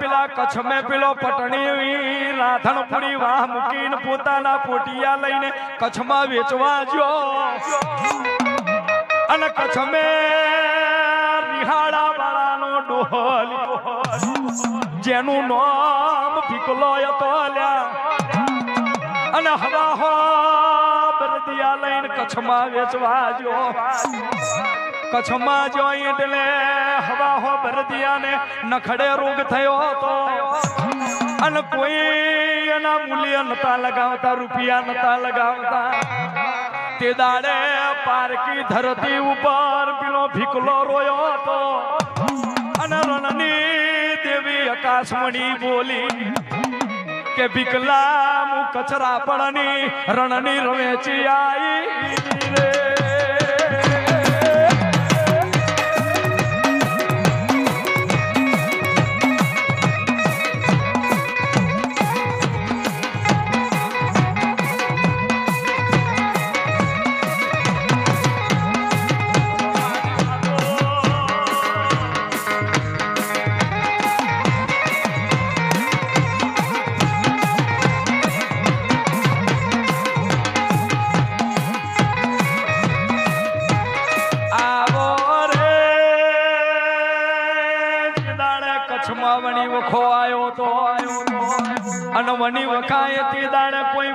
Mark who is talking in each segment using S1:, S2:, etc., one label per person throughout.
S1: પેલા કચ્છ મેં પેલો પટણી રાધણપુરી વાહ મૂકીને પોતાના પોટિયા લઈને કચ્છમાં વેચવા જો અને કચ્છ મેં રિહાડા વાળાનો ડોહલ. જેનું નામ ફીકલો હતો અને હવા હો બરદિયા લઈને કચ્છમાં વેચવા જો કચ્છમાં જોઈ એટલે હવા હો બરદિયાને નખડે રોગ થયો હતો. અને કોઈ એના મૂલ્ય નતા લગાવતા, રૂપિયા નતા લગાવતા. તે દાડે પારકી ધરતી ઉપર પેલો ભીકલો રોયો હતો. અને રણની દેવી આકાશમણી બોલી કે ભીકલા મુ કચરા પડની રણની રવેચી આઈ. રે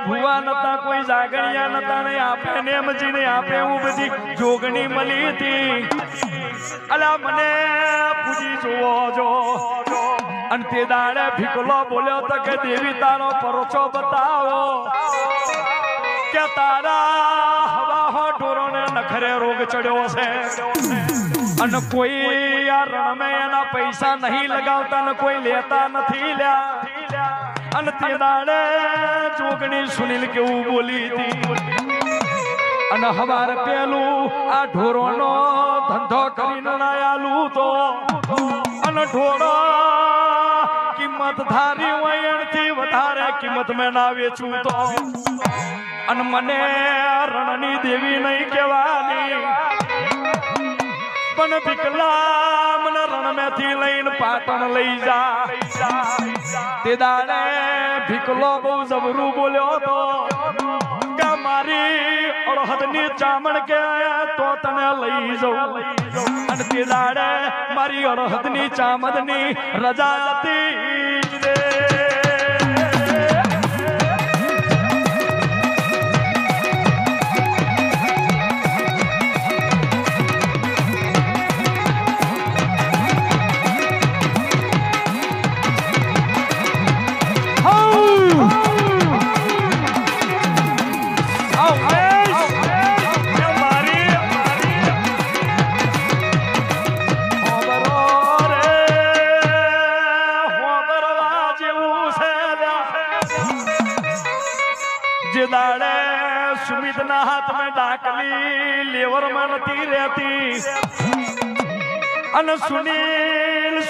S1: ભુવા નતા કોઈ જાગણિયા નતા ને આપે નેમજીને આપે એવું બધી જોગણી મળી હતી. અલા મને પૂજી જુઓ જો. અને તે દાડે ભીકલો બોલ્યો તો કે, દેવી, તારો પરચો બતાવો. કે તારા હવા હો ઢોરોને નખરે રોગ ચડ્યો છે. અને કોઈ આ રણમે એના પૈસા નહીં લગાવતા ને કોઈ લેતા નથી લ્યા. અને તે દાડે ચોકડી સુનિલ કેવું બોલી હતી. અને હવાર પેલું આ ઢોરોનો ધંધો કરીને નાયાલું તો. અને ઢોરો કિંમત ધારી હોય એનાથી વધારે કિંમત મેં ના વેચું તો. અને મને રણની દેવી નહીં કહેવાની. પણ વિકલા મને રણમેથી લઈને પાટણ લઈ જા. તે ભીકલો બહુ જબરું બોલ્યો તો કે મારી અડહદની ચામણ કે તો તને લઈ જઉં. અને તે દાડે મારી અડહદની ચામદની રજા હતી.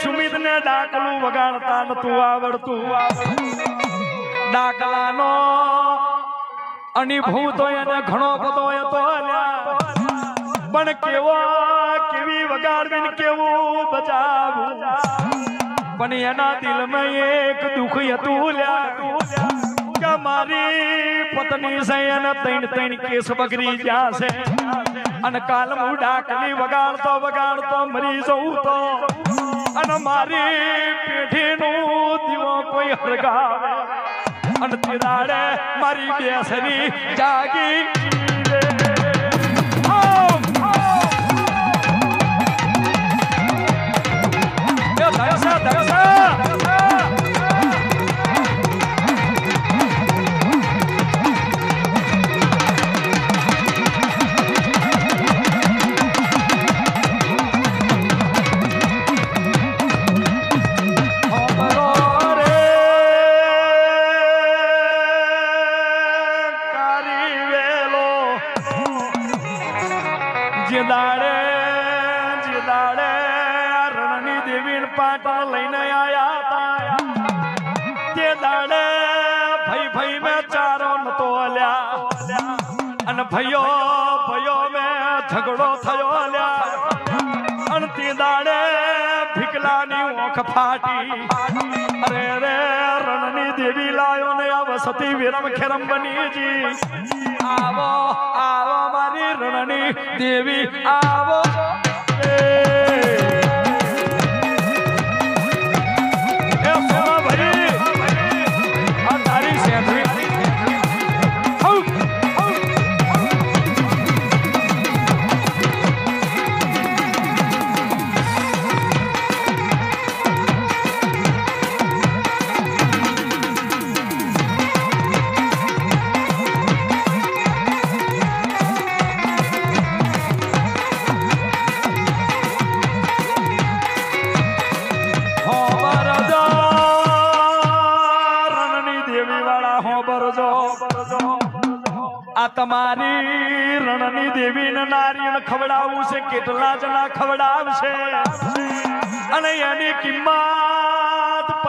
S1: સુમિત ને ડાકલું વગાડતા નતું આવડતું. ડાકલાનો અનુભવ તો એને ઘણો બધો હતો. પણ કેવો, કેવી વગાડવી કેવું બચાવું પણ એના દિલમાં એક દુઃખ હતું લ્યા. મારી પત્ની છે તૈણ ત્રણ કેસ બગરી છે. અને કાલ હું ડાકલી વગાડતો વગાડતો મરી જઉં તો. અને મારી પેઢીનું દીવો કોઈ હળગાવે. અને તિરાડે મારી બેસરી જાગી. રે. દેવીને લઈને આયા હતા તે દાડે ભાઈ ભાઈ મેં ચારો નતો અલ્યા. અને ભાઈઓ ભાઈઓ મેં ઝઘડો થયો અલ્યા. તે દાડે ભીકલાની ઓખ ફાટી. અરે રે રણની દેવી લાયો ને આ વસતી વિરમ ખેરમ બનીજી. આવો આવો મારી રણની દેવી, આવો. એ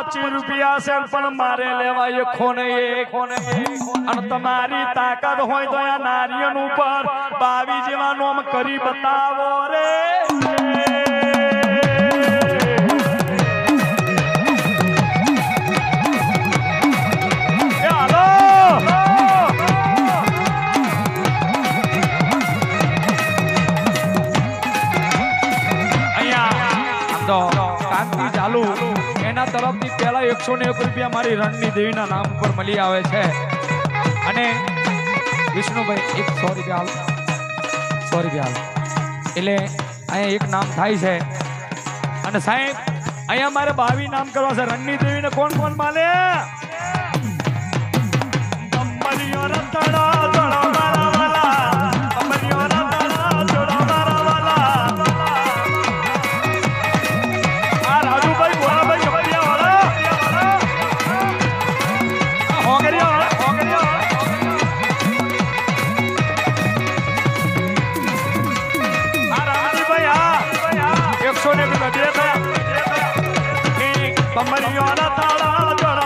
S1: પચીસ રૂપિયા છે પણ મારે ખોને એ ખોને અને તમારી તાકાત હોય તો આ નારિયેળ ઉપર બાવી જેવા નોમ કરી બતાવો રે. એકસો ને એક રૂપિયા મારી રણની દેવીના નામ પર મળી આવે છે. અને વિષ્ણુભાઈ, એક સો રૂપિયા સો રૂપિયા એટલે અહીંયા એક નામ થાય છે. અને સાહેબ, અહીંયા મારે બાવી નામ કરવા છે. રણની દેવીને કોણ કોણ માને રતડા અમરિયો રતડા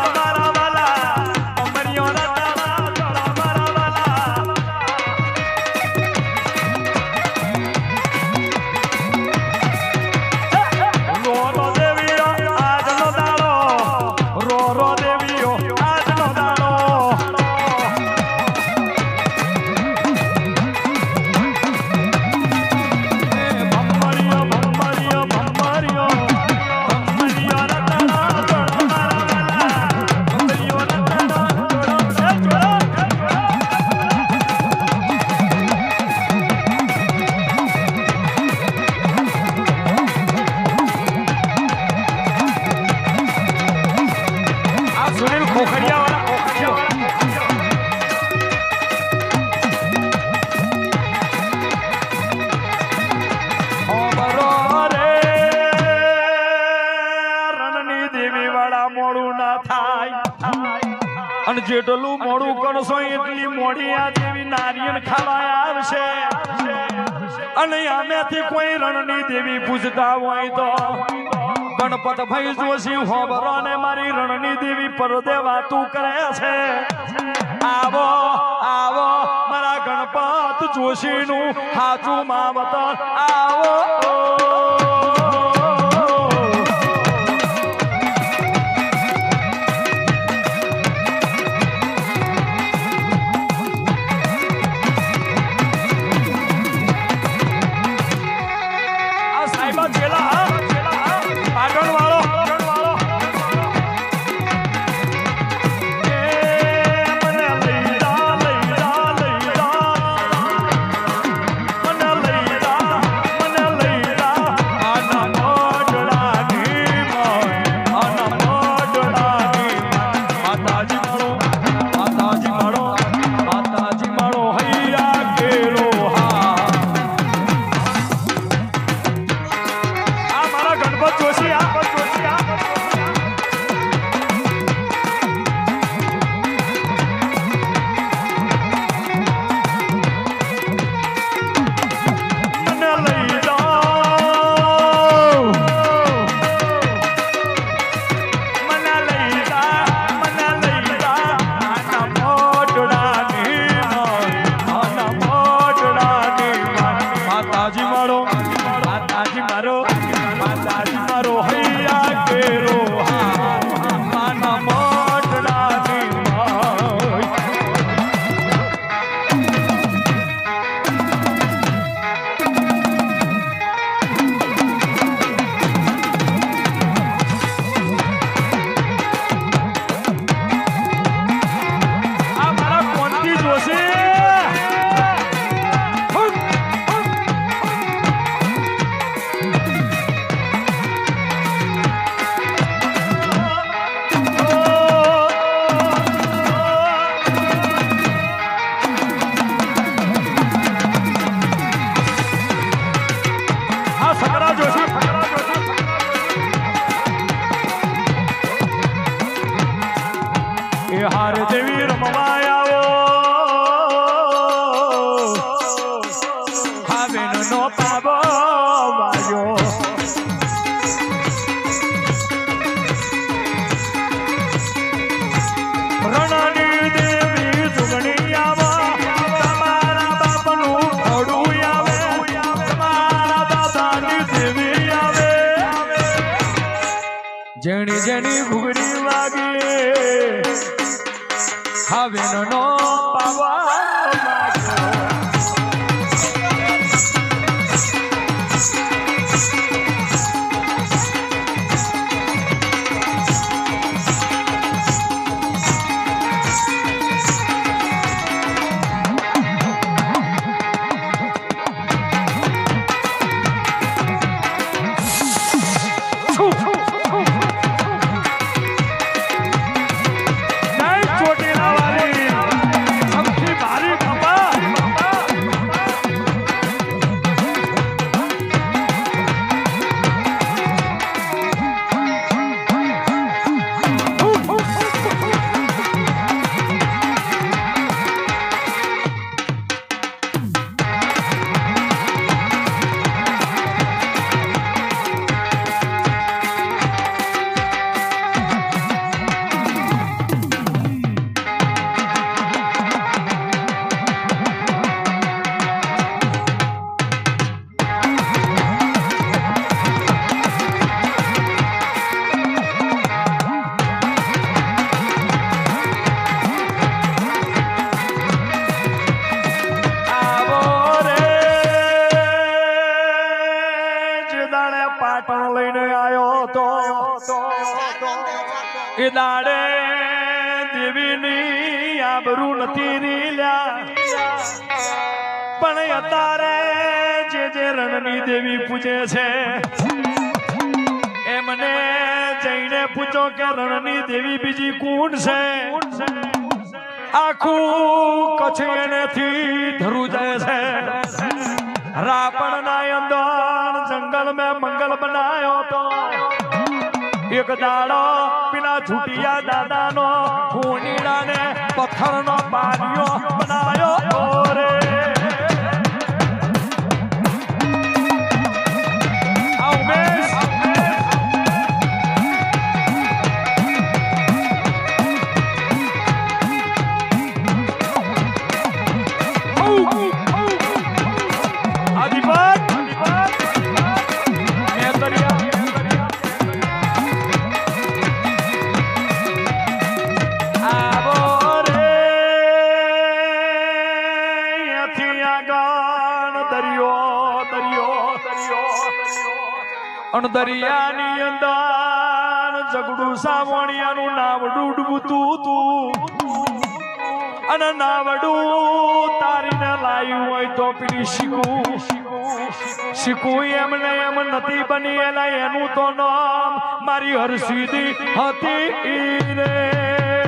S1: દેવી પૂજતા હોય તો. ગણપત ભાઈ જોશી હોબરો ને મારી રણની દેવી પરદે વાતું કરે છે. આવો આવો, મારા ગણપત જોશી નું હાચું માવતર. આવો દેવી પૂજે છે. એમને જઈને પૂછો કે રણની દેવી બીજી કોણ છે? આખું કચ્છ એનેથી ધરું અંદર જંગલ મેં મંગલ બનાયો તો એક દાડો પેલા છૂટિયા દાદાનો ખૂનીડાને પથ્થરનો બારિયો શીખું શીખું એમને એમ નથી બની એલા એનું તો નામ મારી હર્ષિદી હતી રે.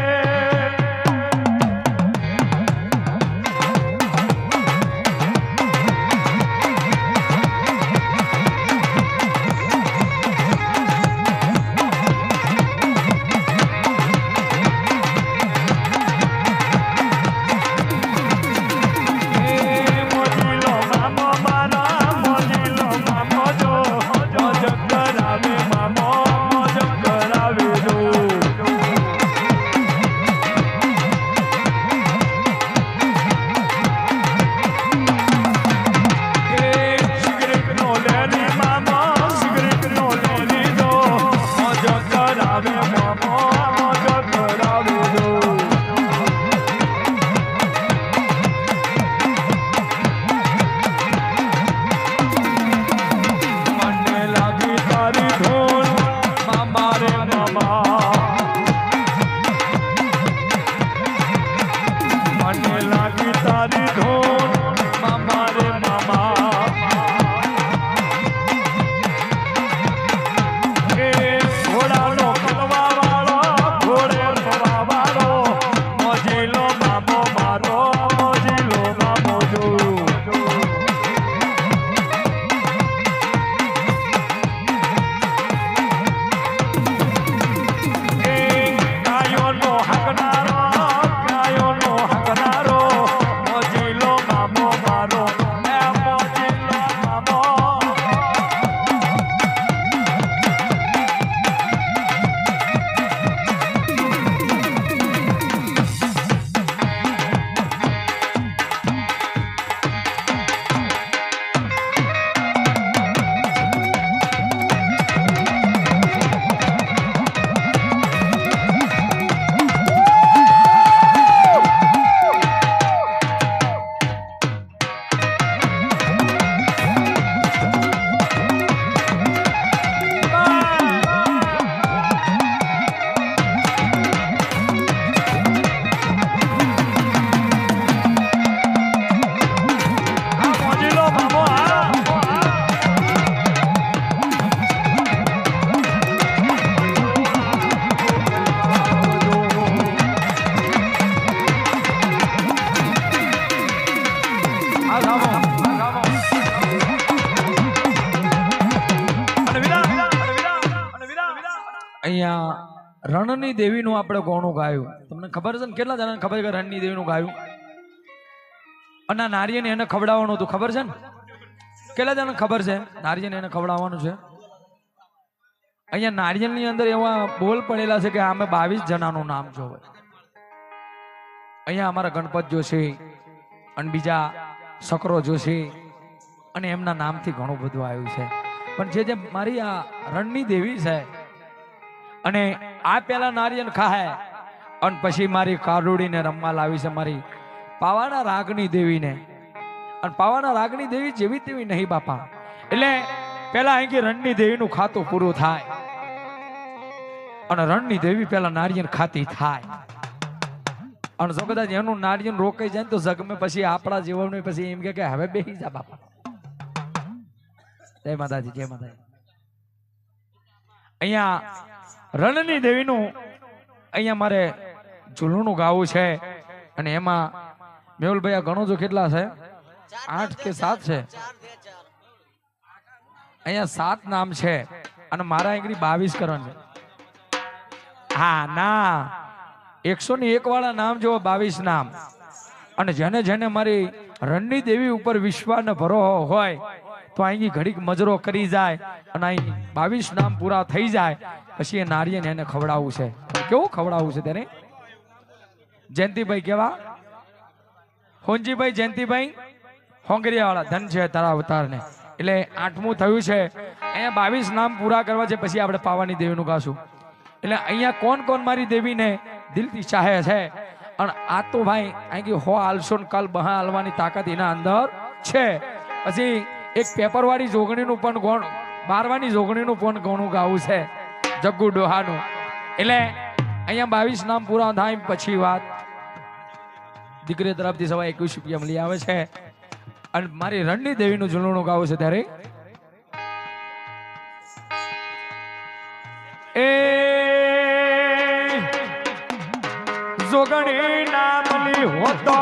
S1: રણની દેવીનું આપણે ગોણું ગાયું. તમને ખબર છે ને કેટલા જણાને ખબર કે રણની દેવીનું ગાયું? અને આ નારિયેને એને ખવડાવવાનું હતું. ખબર છે ને? કેટલા જણાને ખબર છે? નારિયેળને એને ખવડાવવાનું છે. અહીંયા નારિયેળની અંદર એવા બોલ પડેલા છે કે અમે બાવીસ જણાનું નામ જોવે. અહીંયા અમારા ગણપત જોશી અને બીજા સકરો જોશી અને એમના નામથી ઘણું બધું આવ્યું છે. પણ જે જે મારી આ રણની દેવી છે અને આ પેલા નારિયેલ ખાય અને પછી મારી કારુડીને રમવા લાવી છે મારી પાવાના રાગની દેવીને. અને પાવાના રાગની દેવી જેવી તેવી નહીં બાપા. એટલે પેલા અહીંથી રણની દેવીનું ખાતું પૂરું થાય. અને રણની દેવી પેલા નારિયેલ ખાતી થાય. અને જો કદાચ એનું નારિયેલ રોકાઈ જાય તો જગમે પછી આપણા જીવન પછી એમ કે કે હવે બેસી જા બાપા. જય માતાજી જય માતાજી. અહીંયા રણની દેવીનું અહીંયા મારે ઝૂલણું ગાવું છે અને એમાં મેહુલભાઈ આ છો કેટલા છે? આઠ કે સાત છે? અહીંયા સાત નામ છે અને મારા આંગળી બાવીસ કરવાનું છે. હા, ના. એકસો ને એક વાળા નામ જો બાવીસ નામ. અને જેને જેને મારી રણની દેવી ઉપર વિશ્વાસ ભરો હોય, તો અહીં ઘડીક મજરો કરી જાય અને અહીં બાવીસ નામ પૂરા થઈ જાય. પછી એ નારીએ એને ખવડાવવું છે. કેવું ખવડાવવું છે તેને? જયંતિભાઈ કેવા? હોનજીભાઈ, જયંતિભાઈ? હોંગરીયાવાળા, ધન છે તારા અવતારને. એટલે આઠમું થયું છે. અહીંયા બાવીસ નામ પૂરા કરવા છે, પછી આપણે પાવાની દેવીનું ગાશું. એટલે અહીંયા કોણ કોણ મારી દેવીને દિલથી ચાહે છે? અને આ તો ભાઈ અહીંથી હો હાલશો ને કાલ બહા હાલવાની તાકાત એના અંદર છે. પછી એક પેપરવાળી જોગણીનું પણ ગોણ, બારવાની જોગણીનું પણ ગોણું ગાવું છે. જગ્ગુ ડોહાનું. એટલે અહીંયા બાવીસ નામ પૂરા થાય પછી વાત. દીકરી તરફથી સવા એકવીસ રૂપિયા મળી આવે છે. અને મારી રણની દેવીનું ઝૂલણું ગાવું છે ત્યારે. એ જોગણી નામની હોતો